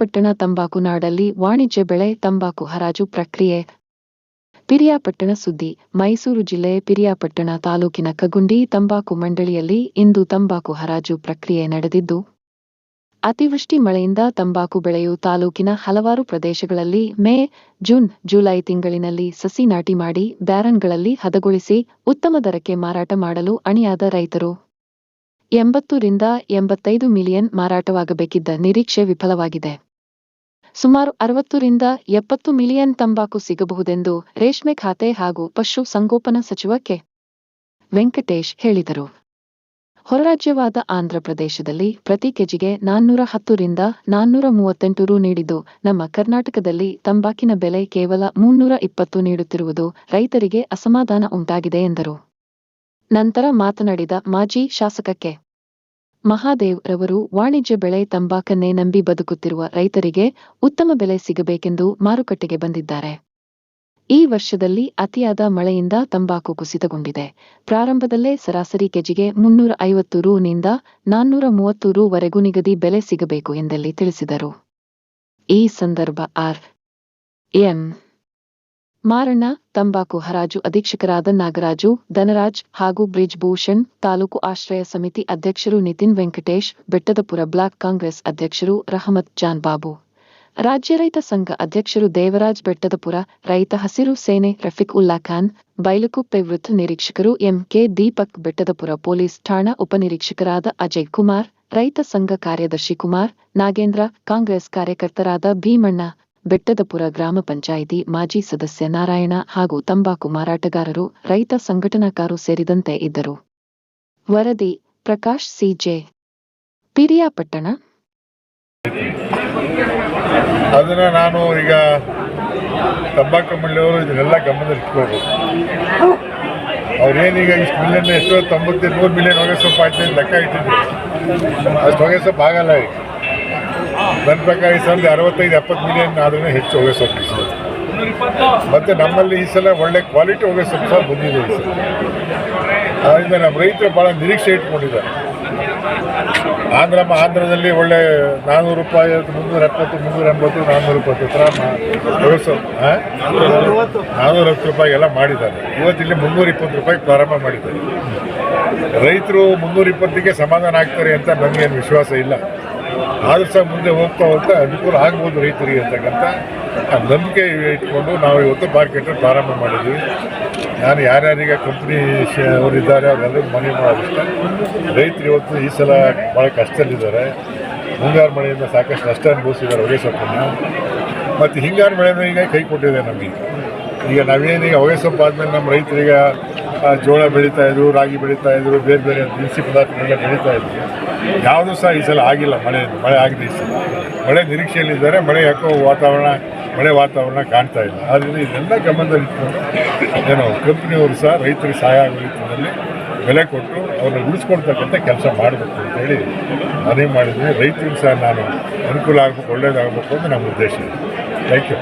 ಪಿರಿಯಾಪಟ್ಟಣ ತಂಬಾಕು ನಾಡಲ್ಲಿ ವಾಣಿಜ್ಯ ಬೆಳೆ ತಂಬಾಕು ಹರಾಜು ಪ್ರಕ್ರಿಯೆ. ಪಿರಿಯಾಪಟ್ಟಣ ಸುದ್ದಿ, ಮೈಸೂರು ಜಿಲ್ಲೆ ಪಿರಿಯಾಪಟ್ಟಣ ತಾಲೂಕಿನ ಕಗುಂಡಿ ತಂಬಾಕು ಮಂಡಳಿಯಲ್ಲಿ ಇಂದು ತಂಬಾಕು ಹರಾಜು ಪ್ರಕ್ರಿಯೆ ನಡೆದಿದ್ದು, ಅತಿವೃಷ್ಟಿ ಮಳೆಯಿಂದ ತಂಬಾಕು ಬೆಳೆಯು ತಾಲೂಕಿನ ಹಲವಾರು ಪ್ರದೇಶಗಳಲ್ಲಿ ಮೇ, ಜೂನ್, ಜುಲೈ ತಿಂಗಳಿನಲ್ಲಿ ಸಸಿ ನಾಟಿ ಮಾಡಿ ಬ್ಯಾರನ್ಗಳಲ್ಲಿ ಹದಗೊಳಿಸಿ ಉತ್ತಮ ದರಕ್ಕೆ ಮಾರಾಟ ಮಾಡಲು ಅಣಿಯಾದ ರೈತರು. ಎಂಬತ್ತು ರಿಂದ ಎಂಬತ್ತೈದು ಮಿಲಿಯನ್ ಮಾರಾಟವಾಗಬೇಕಿದ್ದ ನಿರೀಕ್ಷೆ ವಿಫಲವಾಗಿದೆ. ಸುಮಾರು ಅರವತ್ತು ರಿಂದ ಎಪ್ಪತ್ತು ಮಿಲಿಯನ್ ತಂಬಾಕು ಸಿಗಬಹುದೆಂದು ರೇಷ್ಮೆ ಖಾತೆ ಹಾಗೂ ಪಶು ಸಂಗೋಪನಾ ಸಚಿವ ಕೆ. ವೆಂಕಟೇಶ್ ಹೇಳಿದರು. ಹೊರರಾಜ್ಯವಾದ ಆಂಧ್ರಪ್ರದೇಶದಲ್ಲಿ ಪ್ರತಿ ಕೆಜಿಗೆ ನಾನ್ನೂರ ಹತ್ತು ರಿಂದ ನಾನ್ನೂರ ಮೂವತ್ತೆಂಟು ರು ನೀಡಿದ್ದು, ನಮ್ಮ ಕರ್ನಾಟಕದಲ್ಲಿ ತಂಬಾಕಿನ ಬೆಲೆ ಕೇವಲ ಮುನ್ನೂರ ಇಪ್ಪತ್ತು ನೀಡುತ್ತಿರುವುದು ರೈತರಿಗೆ ಅಸಮಾಧಾನ ಉಂಟಾಗಿದೆ ಎಂದರು. ನಂತರ ಮಾತನಾಡಿದ ಮಾಜಿ ಶಾಸಕ ಕೆ. ಮಹಾದೇವ್ ರವರು ವಾಣಿಜ್ಯ ಬೆಳೆ ತಂಬಾಕನ್ನೇ ನಂಬಿ ಬದುಕುತ್ತಿರುವ ರೈತರಿಗೆ ಉತ್ತಮ ಬೆಲೆ ಸಿಗಬೇಕೆಂದು ಮಾರುಕಟ್ಟೆಗೆ ಬಂದಿದ್ದಾರೆ. ಈ ವರ್ಷದಲ್ಲಿ ಅತಿಯಾದ ಮಳೆಯಿಂದ ತಂಬಾಕು ಕುಸಿತಗೊಂಡಿದೆ. ಪ್ರಾರಂಭದಲ್ಲೇ ಸರಾಸರಿ ಕೆಜಿಗೆ ಮುನ್ನೂರ ಐವತ್ತು ರು ನಿಂದ ನಾನ್ನೂರ ಮೂವತ್ತು ರು ವರೆಗೂ ನಿಗದಿ ಬೆಲೆ ಸಿಗಬೇಕು ಎಂದಲ್ಲಿ ತಿಳಿಸಿದರು. ಈ ಸಂದರ್ಭ ಆರ್. ಎಂ. ಮಾರಣ್ಣ, ತಂಬಾಕು ಹರಾಜು ಅಧೀಕ್ಷಕರಾದ ನಾಗರಾಜು, ಧನರಾಜ್ ಹಾಗೂ ಬ್ರಿಜ್ ಭೂಷಣ್ ತಾಲೂಕು ಆಶ್ರಯ ಸಮಿತಿ ಅಧ್ಯಕ್ಷರು ನಿತಿನ್ ವೆಂಕಟೇಶ್, ಬೆಟ್ಟದಪುರ ಬ್ಲಾಕ್ ಕಾಂಗ್ರೆಸ್ ಅಧ್ಯಕ್ಷರು ರಹಮತ್ ಜಾನ್ ಬಾಬು. ರಾಜ್ಯ ರೈತ ಸಂಘ ಅಧ್ಯಕ್ಷರು ದೇವರಾಜ್ ಬೆಟ್ಟದಪುರ, ರೈತ ಹಸಿರು ಸೇನೆ ರಫೀಕ್ ಉಲ್ಲಾ ಖಾನ್ ಬೈಲುಕುಪ್ಪೆ ವೃತ್ತ ನಿರೀಕ್ಷಕರು ಎಂಕೆ ದೀಪಕ್ ಬೆಟ್ಟದಪುರ ಪೊಲೀಸ್ ಠಾಣಾ ಉಪನಿರೀಕ್ಷಕರಾದ ಅಜಯ್ ಕುಮಾರ್, ರೈತ ಸಂಘ ಕಾರ್ಯದರ್ಶಿ ಕುಮಾರ್, ನಾಗೇಂದ್ರ ಕಾಂಗ್ರೆಸ್ ಕಾರ್ಯಕರ್ತರಾದ ಭೀಮಣ್ಣ ಬೆಟ್ಟದಪುರ ಗ್ರಾಮ ಪಂಚಾಯಿತಿ ಮಾಜಿ ಸದಸ್ಯ ನಾರಾಯಣ ಹಾಗೂ ತಂಬಾಕು ಮಾರಾಟಗಾರರು, ರೈತ ಸಂಘಟನಾಕಾರು ಸೇರಿದಂತೆ ಇದ್ದರು. ವರದಿ, ಪ್ರಕಾಶ್ ಸಿಜೆ ಪಿರಿಯಾಪಟ್ಟಣ. ಅದನ್ನ ನಾನು ಈಗ ತಂಬಾಕು ಮಳ್ಳಿಯವರು ಇದನ್ನೆಲ್ಲ ಗಮನದಲ್ಲಿ ಇಟ್ಕೋಬೇಕು ಅವ್ರೇನೀಗ ಇಷ್ಟು ಮಿಲಿಯನ್ ಎಷ್ಟೋ ತೊಂಬತ್ತು ನೂರು ಮಿಲಿಯನ್ ಹೊಗೆ ಸೊಪ್ಪು ಆಯ್ತು ಲೆಕ್ಕ ಇಟ್ಟಿದ್ರು. ಅಷ್ಟು ಹೊಗೆ ಸೊಪ್ಪು ಆಗಲ್ಲ ಈಗ. ನನ್ನ ಪ್ರಕಾರ ಈ ಸಲದ ಅರವತ್ತೈದು, ಎಪ್ಪತ್ತು ಮಿಲಿಯನ್ ಆದ್ರೂ ಹೆಚ್ಚು ಹೊಗೆ ಸೊಪ್ಪು ಮತ್ತೆ ನಮ್ಮಲ್ಲಿ ಈ ಸಲ ಒಳ್ಳೆ ಕ್ವಾಲಿಟಿ ಹೊಗೆ ಸೊಪ್ಪು ಸಹ ಬಂದಿದೆ ಈ ಆದ್ದರಿಂದ ನಮ್ಮ ರೈತರು ಭಾಳ ನಿರೀಕ್ಷೆ ಇಟ್ಕೊಂಡಿದ್ದಾರೆ ಆಂಧ್ರ, ಆಂಧ್ರದಲ್ಲಿ ಒಳ್ಳೆ ನಾನ್ನೂರು ರೂಪಾಯಿ ಮುನ್ನೂರ ಎಪ್ಪತ್ತು, ಮುನ್ನೂರ ಎಂಬತ್ತು ನಾನ್ನೂರ ಇಪ್ಪತ್ತು ಹತ್ರ ನಾನ್ನೂರ ಹತ್ತು ರೂಪಾಯಿ ಎಲ್ಲ ಮಾಡಿದ್ದಾರೆ. ಇವತ್ತಿಲ್ಲಿ ಮುನ್ನೂರ ಇಪ್ಪತ್ತು ರೂಪಾಯಿ ಪ್ರಾರಂಭ ಮಾಡಿದ್ದಾರೆ. ರೈತರು ಮುನ್ನೂರ ಇಪ್ಪತ್ತಿಗೆ ಸಮಾಧಾನ ಆಗ್ತಾರೆ ಅಂತ ನನಗೇನು ವಿಶ್ವಾಸ ಇಲ್ಲ. ಆದರೂ ಮುಂದೆ ಹೋಗ್ತಾ ಹೋಗ್ತಾ ಅನುಕೂಲ ಆಗ್ಬೋದು ರೈತರಿಗೆ ಅಂತಕ್ಕಂಥ ಆ ನಂಬಿಕೆ ಇಟ್ಕೊಂಡು ನಾವು ಇವತ್ತು ಮಾರ್ಕೆಟ್ ಪ್ರಾರಂಭ ಮಾಡಿದ್ವಿ. ನಾನು ಯಾರ್ಯಾರಿಗೆ ಕಂಪ್ನಿ ಅವರಿದ್ದಾರೆ ಅವರೆಲ್ಲರೂ ಮನೆ ಮಾಡೋದಿಷ್ಟ. ರೈತರು ಇವತ್ತು ಈ ಸಲ ಭಾಳ ಕಷ್ಟದಲ್ಲಿದ್ದಾರೆ. ಮುಂಗಾರು ಮಳೆಯಿಂದ ಸಾಕಷ್ಟು ನಷ್ಟ ಅನುಭವಿಸಿದ್ದಾರೆ ಹೊಗೆ ಸೊಪ್ಪನ್ನು ಮತ್ತು ಹಿಂಗಾರು ಮಳೆಯಿಂದ ಈಗ ಕೈ ಕೊಟ್ಟಿದೆ ನಮಗೆ. ಈಗ ನಾವೇನೀಗ ಹೊಗೆ ಸೊಪ್ಪು ಆದಮೇಲೆ ನಮ್ಮ ರೈತರಿಗೆ ಜೋಳ ಬೆಳೀತಾ ಇದ್ರು, ರಾಗಿ ಬೆಳೀತಾ ಇದ್ರು, ಬೇರೆ ಬೇರೆ ದಿನಸಿ ಪದಾರ್ಥಗಳೆಲ್ಲ ಬೆಳೀತಾ ಇದ್ರು. ಯಾವುದೂ ಸಹ ಈ ಸಲ ಆಗಿಲ್ಲ ಮಳೆ ಮಳೆ ಆಗಿದೆ ಈ ಸಲ. ಮಳೆ ನಿರೀಕ್ಷೆಯಲ್ಲಿದ್ದಾರೆ, ಮಳೆ ಯಾಕೋ ವಾತಾವರಣ, ಮಳೆ ವಾತಾವರಣ ಕಾಣ್ತಾ ಇಲ್ಲ. ಆದ್ದರಿಂದ ಇದೆಲ್ಲ ಗಮನದಲ್ಲಿ ಏನು ಕಂಪ್ನಿಯವರು ಸಹ ರೈತರಿಗೆ ಸಹಾಯ ಆಗೋ ರೀತಿಯಲ್ಲಿ ಬೆಲೆ ಕೊಟ್ಟು ಅವ್ರನ್ನ ಉಳಿಸ್ಕೊಡ್ತಕ್ಕಂಥ ಕೆಲಸ ಮಾಡಬೇಕು ಅಂತೇಳಿ ಮನವಿ ಮಾಡಿದ್ವಿ. ರೈತರಿಗೆ ಸಹ ನಾನು ಅನುಕೂಲ ಆಗಬೇಕು, ಒಳ್ಳೇದಾಗಬೇಕು ಅಂತ ನಮ್ಮ ಉದ್ದೇಶ. Thank you